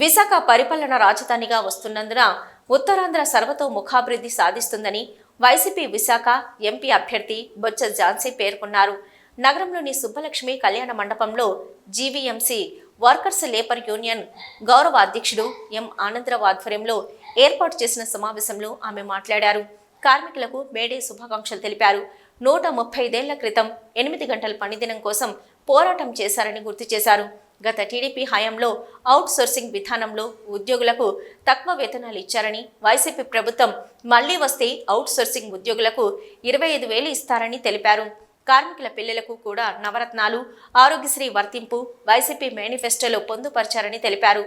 విశాఖ పరిపాలన రాజధానిగా వస్తున్నందున ఉత్తరాంధ్ర సర్వతో ముఖాభివృద్ధి సాధిస్తుందని వైసీపీ విశాఖ ఎంపీ అభ్యర్థి బొత్స ఝాన్సీ పేర్కొన్నారు. నగరంలోని సుబ్బలక్ష్మి కళ్యాణ మండపంలో జీవీఎంసీ వర్కర్స్ లేబర్ యూనియన్ గౌరవ అధ్యక్షుడు ఎం ఆనందరావు ఆధ్వర్యంలో ఏర్పాటు చేసిన సమావేశంలో ఆమె మాట్లాడారు. కార్మికులకు మేడే శుభాకాంక్షలు తెలిపారు. నూట ముప్పై ఐదేళ్ళ క్రితం ఎనిమిది గంటల పనిదినం కోసం పోరాటం చేశారని గుర్తు చేశారు. గత టీడీపీ హయాంలో అవుట్ సోర్సింగ్ విధానంలో ఉద్యోగులకు తక్కువ వేతనాలు ఇచ్చారని వైసీపీ ప్రభుత్వం మళ్ళీ వస్తే అవుట్ సోర్సింగ్ ఉద్యోగులకు ఇరవై ఐదు వేలు ఇస్తారని తెలిపారు. కార్మికుల పిల్లలకు కూడా నవరత్నాలు ఆరోగ్యశ్రీ వర్తింపు వైసీపీ మేనిఫెస్టోలో పొందుపరిచారని తెలిపారు.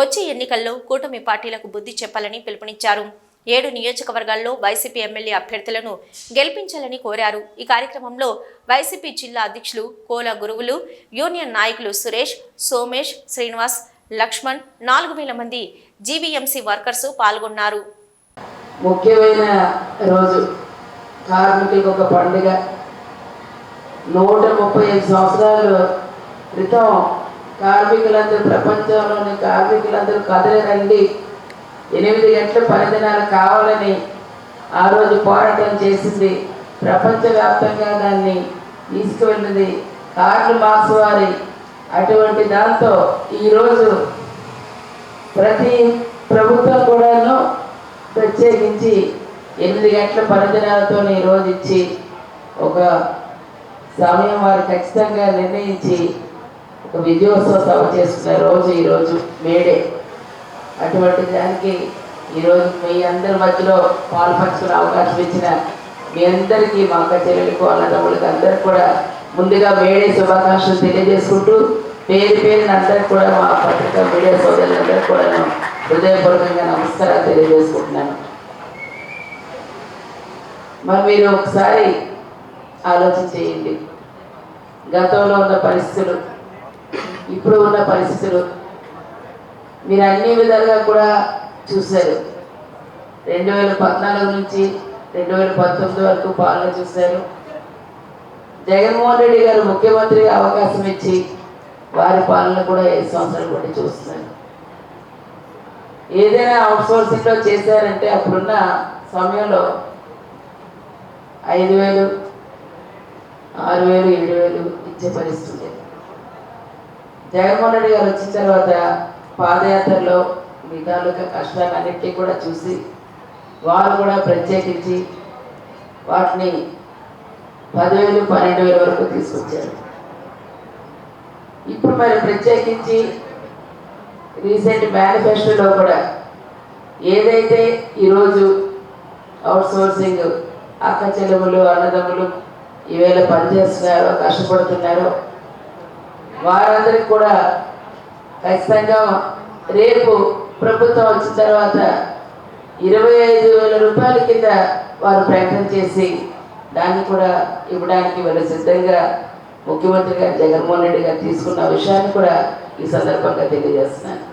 వచ్చే ఎన్నికల్లో కూటమి పార్టీలకు బుద్ధి చెప్పాలని పిలుపునిచ్చారు. ఏడు నియోజకవర్గాల్లో వైసీపీ ఎమ్మెల్యే అభ్యర్థులను గెలిపించాలని కోరారు. ఈ కార్యక్రమంలో వైసీపీ జిల్లా అధ్యక్షులు కోల గురువులు యూనియన్ నాయకులు సురేష్ సోమేష్ శ్రీనివాస్ లక్ష్మణ్ నాలుగు వేల మంది జీవీఎంసీ వర్కర్స్ పాల్గొన్నారు. ముఖ్యమైన రోజు. కార్మికులకు ఒక పండుగ. నూట ముప్పై ఐదు సంవత్సరాలు క్రితం కార్మికులందరూ ప్రపంచంలోని కార్మికులందరూ కదలరండి ఎనిమిది గంటల పనిదినాలు కావాలని ఆ రోజు పోరాటం చేసింది. ప్రపంచవ్యాప్తంగా దాన్ని తీసుకువెళ్ళింది కార్లు మార్క్స్ వారి. అటువంటి దాంతో ఈరోజు ప్రతి ప్రభుత్వం కూడాను ప్రత్యేకించి ఎనిమిది గంటల పనిదినాలతో ఈరోజు రోజు ఇచ్చి ఒక సమయం వారు ఖచ్చితంగా నిర్ణయించి ఒక విజయోత్సవ సభ చేసుకున్న రోజు ఈరోజు మేడే అటువంటి దానికి ఈరోజు మీ అందరి మధ్యలో పాల్పంచుకునే అవకాశం ఇచ్చిన మీ అందరికీ మా అక్క చెల్లెలకు అన్నదమ్ములకి అందరికి కూడా ముందుగా మేడే శుభాకాంక్షలు తెలియజేసుకుంటూ పేరు పేరుని అందరికి కూడా మా పత్రిక మీడియా సోదరులందరికీ కూడా నేను హృదయపూర్వకంగా నమస్కారాలు తెలియజేసుకుంటున్నాను. మరి మీరు ఒకసారి ఆలోచన చేయండి. గతంలో ఉన్న పరిస్థితులు ఇప్పుడు ఉన్న పరిస్థితులు మీరు అన్ని విధాలుగా కూడా చూశారు. రెండు వేల పద్నాలుగు నుంచి రెండు వేల పంతొమ్మిది వరకు పాలన చూశారు. జగన్మోహన్ రెడ్డి గారు ముఖ్యమంత్రిగా అవకాశం ఇచ్చి వారి పాలన కూడా ఐదు సంవత్సరాలు కూడా చూస్తున్నారు. ఏదైనా అవుట్సోర్సింగ్లో చేశారంటే అప్పుడున్న సమయంలో ఐదు వేలు ఆరు వేలు ఏడు వేలు ఇచ్చే పరిస్థితి జగన్మోహన్ రెడ్డి గారు వచ్చిన తర్వాత పాదయాత్రలో మీ తాలూకా కష్టాలన్నింటినీ కూడా చూసి వారు కూడా ప్రత్యేకించి వాటిని పదివేలు పన్నెండు వేల వరకు తీసుకొచ్చారు. ఇప్పుడు మరి ప్రత్యేకించి రీసెంట్ మేనిఫెస్టోలో కూడా ఏదైతే ఈరోజు అవుట్ సోర్సింగ్ అక్క చెల్లెములు అన్నదమ్ములు ఈవేళ పనిచేస్తున్నారో కష్టపడుతున్నారో వారందరికీ కూడా ఖచ్చితంగా రేపు ప్రభుత్వం వచ్చిన తర్వాత ఇరవై ఐదు వేల రూపాయల కింద వారు ప్రయత్నం చేసి దాన్ని కూడా ఇవ్వడానికి వీళ్ళు సిద్ధంగా ముఖ్యమంత్రి గారు జగన్మోహన్ రెడ్డి గారు తీసుకున్న విషయాన్ని కూడా ఈ సందర్భంగా తెలియజేస్తున్నాను.